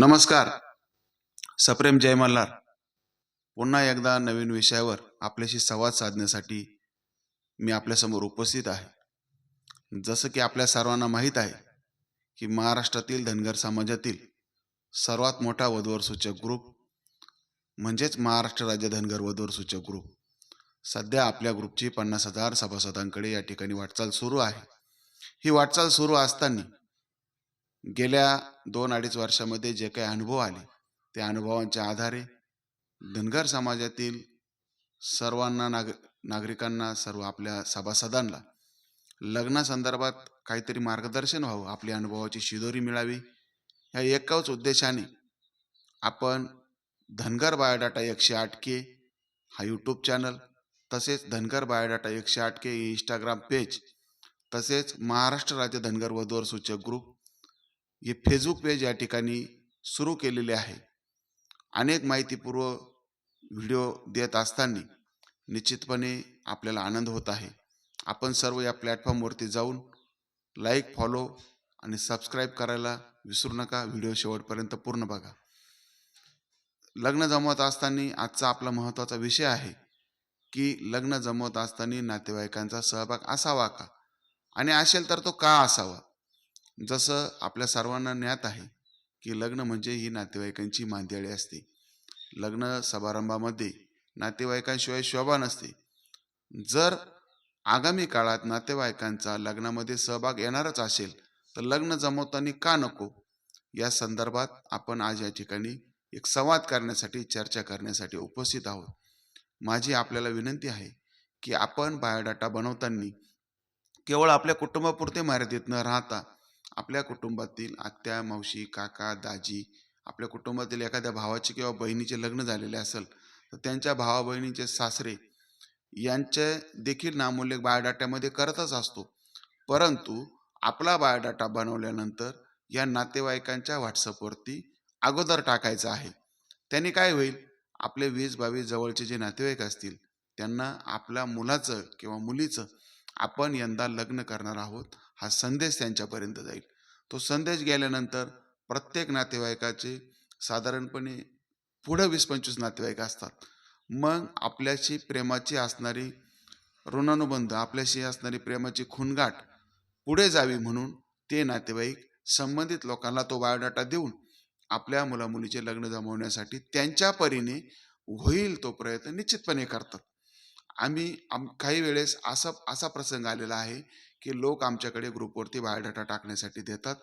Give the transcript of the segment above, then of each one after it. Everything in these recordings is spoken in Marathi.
नमस्कार. सप्रेम जय मल्हार. पुन्हा एकदा नवीन विषयावर आपल्याशी संवाद साधण्यासाठी मी आपल्यासमोर उपस्थित आहे. जसं की आपल्या सर्वांना माहीत आहे की महाराष्ट्रातील धनगर समाजातील सर्वात मोठा वधूवर सूचक ग्रुप म्हणजेच महाराष्ट्र राज्य धनगर वधूवर सूचक ग्रुप सध्या आपल्या ग्रुपची पन्नास हजार सभासदांकडे या ठिकाणी वाटचाल सुरू आहे. ही वाटचाल सुरू असताना गेल्या दोन अडीच वर्षामध्ये जे काही अनुभव आले त्या अनुभवांच्या आधारे धनगर समाजातील सर्वांना नाग नागरिकांना सर्व आपल्या सभासदांना लग्नासंदर्भात काहीतरी मार्गदर्शन व्हावं आपल्या अनुभवाची शिदोरी मिळावी. ह्या एकाच उद्देशाने आपण धनगर बायोडाटा एकशे आठ के हा यूट्यूब चॅनल तसेच धनगर बायोडाटा एकशे आठ के इंस्टाग्राम पेज तसेच महाराष्ट्र राज्य धनगर वधूवर सूचक ग्रुप हे फेसबुक पेज या ठिकाणी सुरू केलेले आहे. अनेक माहितीपूर्व व्हिडिओ देत असताना निश्चितपणे आपल्याला आनंद होत आहे. आपण सर्व या प्लॅटफॉर्मवरती जाऊन लाईक फॉलो आणि सबस्क्राईब करायला विसरू नका. व्हिडिओ शेवटपर्यंत पूर्ण बघा. लग्न जमवत असताना आजचा आपला महत्त्वाचा विषय आहे की लग्न जमवत असताना नातेवाईकांचा सहभाग असावा का? आणि असेल तर तो का असावा? जसं आपल्या सर्वांना ज्ञात आहे की लग्न म्हणजे ही नातेवाईकांची मांदियाळी असते. लग्न समारंभामध्ये नातेवाईकांशिवाय शोभा नसते. जर आगामी काळात नातेवाईकांचा लग्नामध्ये सहभाग येणारच असेल तर लग्न जमवताना का नको? या संदर्भात आपण आज या ठिकाणी एक संवाद करण्यासाठी चर्चा करण्यासाठी उपस्थित आहोत. माझी आपल्याला विनंती आहे की आपण बायोडाटा बनवताना केवळ आपल्या कुटुंबापुरते मर्यादित न राहता आपल्या कुटुंबातील आत्या मावशी काका दाजी आपल्या कुटुंबातील एखाद्या भावाचे किंवा बहिणीचे लग्न झालेले असेल तर त्यांच्या भावा बहिणीचे सासरे यांचे देखील नामोल्लेख बायोडाट्यामध्ये करतच असतो. परंतु आपला बायोडाटा बनवल्यानंतर या नातेवाईकांच्या व्हॉट्सअपवरती अगोदर टाकायचं आहे. त्यांनी काय होईल? आपले वीस बावीस जवळचे जे नातेवाईक असतील त्यांना आपल्या मुलाचं किंवा मुलीचं आपण यंदा लग्न करणार आहोत. हा संदेश त्यांच्यापर्यंत जाईल. तो संदेश गेल्यानंतर प्रत्येक नातेवाईकाचे साधारणपणे पुढं वीस पंचवीस नातेवाईक असतात. मग आपल्याशी प्रेमाची असणारी ऋणानुबंध आपल्याशी असणारी प्रेमाची खुणगाठ पुढे जावी म्हणून ते नातेवाईक संबंधित लोकांना तो बायोडाटा देऊन आपल्या मुलामुलीचे लग्न जमवण्यासाठी त्यांच्या परीने होईल तो प्रयत्न निश्चितपणे करतात. आम्ही आम काही वेळेस असा असा प्रसंग आलेला आहे की लोक आमच्याकडे ग्रुपवरती बायोडाटा टाकण्यासाठी देतात.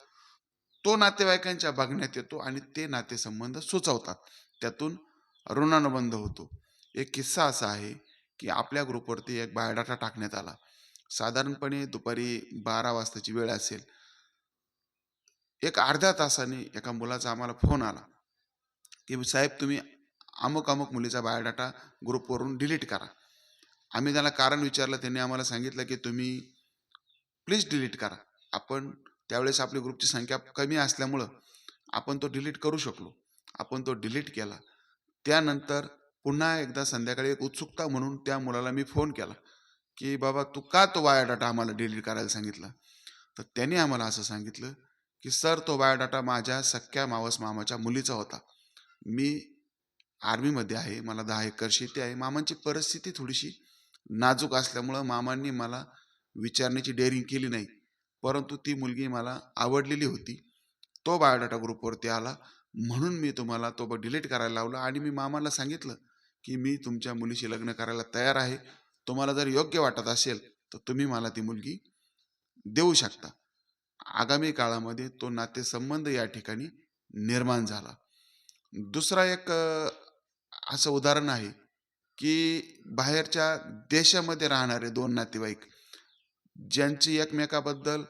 तो नातेवाईकांच्या बघण्यात येतो आणि ते नातेसंबंध सुचवतात. त्यातून ऋणानुबंध होतो. एक किस्सा असा आहे की आपल्या ग्रुपवरती एक बायोडाटा टाकण्यात आला. साधारणपणे दुपारी बारा वाजताची वेळ असेल. एक अर्ध्या तासाने एका मुलाचा आम्हाला फोन आला की साहेब तुम्ही अमुक अमुक मुलीचा बायोडाटा ग्रुपवरून डिलीट करा. आम्ही त्याला कारण विचारलं त्यांनी आम्हाला सांगितलं की तुम्ही प्लीज डिलीट करा. आपण त्यावेळेस आपली ग्रुपची संख्या कमी असल्यामुळं आपण तो डिलीट करू शकलो. आपण तो डिलीट केला. त्यानंतर पुन्हा एकदा संध्याकाळी एक उत्सुकता म्हणून त्या मुलाला मी फोन केला की बाबा तू का तो बायोडाटा आम्हाला डिलीट करायला सांगितला? तर त्याने आम्हाला असं सांगितलं की सर तो बायोडाटा माझ्या सख्या मावस मामाच्या मुलीचा होता. मी आर्मीमध्ये आहे मला दहा एकर शेती आहे. मामांची परिस्थिती थोडीशी नाजूक असल्यामुळं मामांनी मला विचारण्याची डेअरिंग केली नाही. परंतु ती मुलगी मला आवडलेली होती. तो बायोडाटा ग्रुपवरती आला. म्हणून मी तुम्हाला तो डिलीट करायला लावला आणि मी मामाला सांगितलं की मी तुमच्या मुलीशी लग्न करायला तयार आहे. तुम्हाला जर योग्य वाटत असेल तर तुम्ही मला ती मुलगी देऊ शकता. आगामी काळामध्ये तो नातेसंबंध या ठिकाणी निर्माण झाला. दुसरा एक असं उदाहरण आहे की बाहेरच्या देशामध्ये राहणारे दोन नातेवाईक ज्यांची एकमेकाबद्दल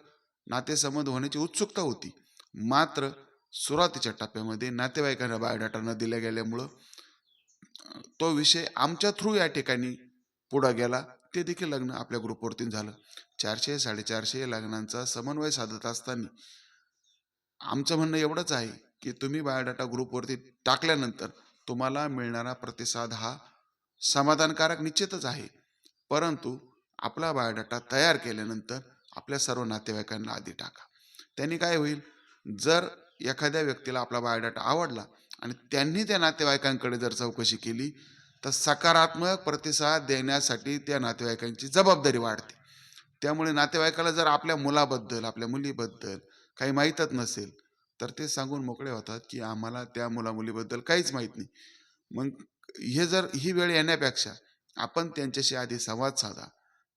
नातेसंबंध होण्याची उत्सुकता होती. मात्र सुरुवातीच्या टप्प्यामध्ये नातेवाईकांना बायोडाटा न दिल्या गेल्यामुळं तो विषय आमच्या थ्रू या ठिकाणी पुढं गेला. ते देखील लग्न आपल्या ग्रुपवरती झालं. चारशे साडेचारशे लग्नांचा समन्वय साधत असताना आमचं म्हणणं एवढंच आहे की तुम्ही बायोडाटा ग्रुपवरती टाकल्यानंतर तुम्हाला मिळणारा प्रतिसाद हा समाधानकारक निश्चितच आहे. परंतु आपला बायोडाटा तयार केल्यानंतर आपल्या सर्व नातेवाईकांना आधी टाका. त्यांनी काय होईल? जर एखाद्या व्यक्तीला आपला बायोडाटा आवडला आणि त्यांनी त्या नातेवाईकांकडे जर चौकशी केली तर सकारात्मक प्रतिसाद देण्यासाठी त्या नातेवाईकांची जबाबदारी वाढते. त्यामुळे नातेवाईकाला जर आपल्या मुलाबद्दल आपल्या मुलीबद्दल काही माहीतच नसेल तर ते सांगून मोकळे होतात की आम्हाला त्या मुलामुलीबद्दल काहीच माहीत नाही. मग हे जर ही वेळ येण्यापेक्षा आपण त्यांच्याशी आधी संवाद साधा.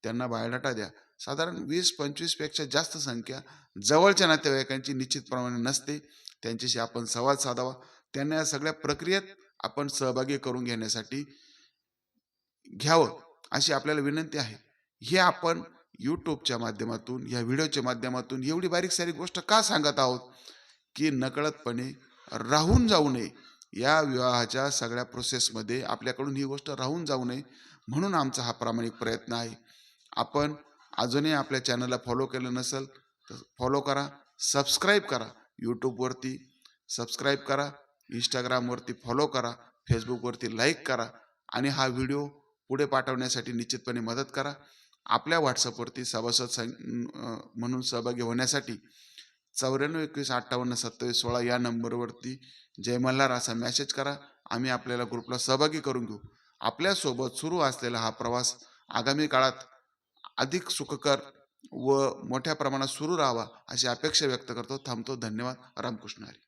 त्यांना बायोडाटा द्या. साधारण वीस पंचवीसपेक्षा जास्त संख्या जवळच्या नातेवाईकांची निश्चितप्रमाणे नसते. त्यांच्याशी आपण संवाद साधावा. त्यांना या सगळ्या प्रक्रियेत आपण सहभागी करून घेण्यासाठी घ्यावं अशी आपल्याला विनंती आहे. हे आपण यूट्यूबच्या माध्यमातून या व्हिडिओच्या माध्यमातून एवढी बारीक सारी गोष्ट का सांगत आहोत? की नकळतपणे राहून जाऊ नये. या विवाहाच्या सगळ्या प्रोसेसमध्ये आपल्याकडून ही गोष्ट राहून जाऊ नये. म्हणून आमचा हा प्रामाणिक प्रयत्न आहे. आपण अजूनही आपल्या चॅनलला फॉलो केलं नसेल तर फॉलो करा सबस्क्राईब करा यूट्यूबवरती सबस्क्राईब करा इंस्टाग्रामवरती फॉलो करा फेसबुकवरती लाईक करा आणि हा व्हिडिओ पुढे पाठवण्यासाठी निश्चितपणे मदत करा. आपल्या व्हॉट्सअपवरती सभासद सं म्हणून सहभागी होण्यासाठी चौऱ्याण्णव एकवीस अठ्ठावन्न सत्तावीस सोळा या नंबरवरती जय मल्हार असा मेसेज करा. आम्ही आपल्याला ग्रुपला सहभागी करून घेऊ. आपल्यासोबत सुरू असलेला हा प्रवास आगामी काळात अधिक सुखकर व मोठ्या प्रमाणात सुरू राहावा अशी अपेक्षा व्यक्त करतो. थांबतो. धन्यवाद. रामकृष्ण हरी.